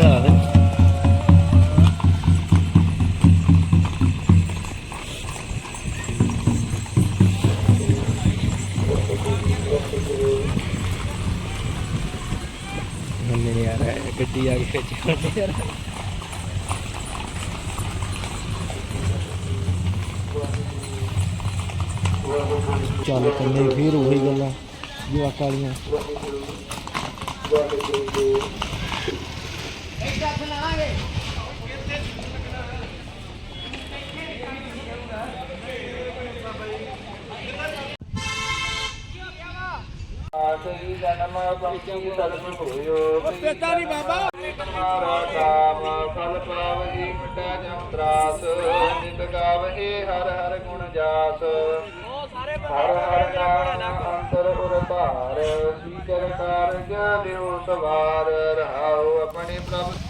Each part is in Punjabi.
God. ਨਹੀਂ ਯਾਰ ਗੱਡੀ ਆ ਕੇ ਖਿੱਚ ਯਾਰ ਚੱਲ ਕੰਨੇ ਫੇਰ ਉਹੀ ਗੱਲਾਂ, ਜਵਾਕਾਂ ਵਾਲੀਆਂ पेतारी बाबा हर हर गुण जास हर हर अंतर उरतार स्वीकार कार्य देव अपने प्रभु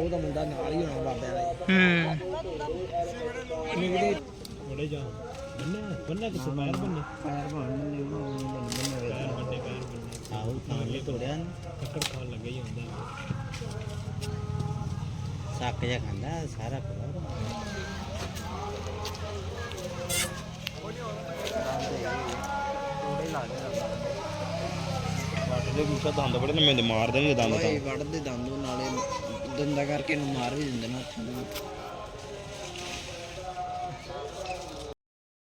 ਉਹ ਤਾਂ ਮੁੰਡਾ ਨਾਲ ਹੀ ਹੋਣਾ ਬਾਬਿਆਂ ਦਾ ਹੂੰ। ਬੜੇ ਜਾ ਬੰਨੇ ਬੰਨੇ ਕਿਸ ਪੈਰ ਬੰਨੇ? ਪੈਰ ਬੰਨੇ ਉਹ ਬੰਨੇ ਪੈਰ ਬੰਨੇ ਪੈਰ ਬੰਨੇ। ਆਹੋ ਤਾਂ ਇਹ ਤੋੜਿਆ ਕੱਕੜ ਖਾਣ ਲੱਗਾ ਹੀ ਹੁੰਦਾ। ਸੱਕ ਜਾ ਖਾਂਦਾ ਸਾਰਾ ਪਤਾ ਵੱਟਦੇ ਗੁੱਸਾ ਦੰਦ ਬੜੇ ਨੇ ਮੈਨੂੰ ਮਾਰ ਦੇਣਗੇ ਦੰਦ ਓਏ, ਵੜਦੇ ਦੰਦ ਨਾਲੇ ਦੰਦਾ ਕਰਕੇ ਇਹਨੂੰ ਮਾਰ ਵੀ ਦਿੰਦੇ ਨੇ ਹੱਥਾਂ ਨਾਲ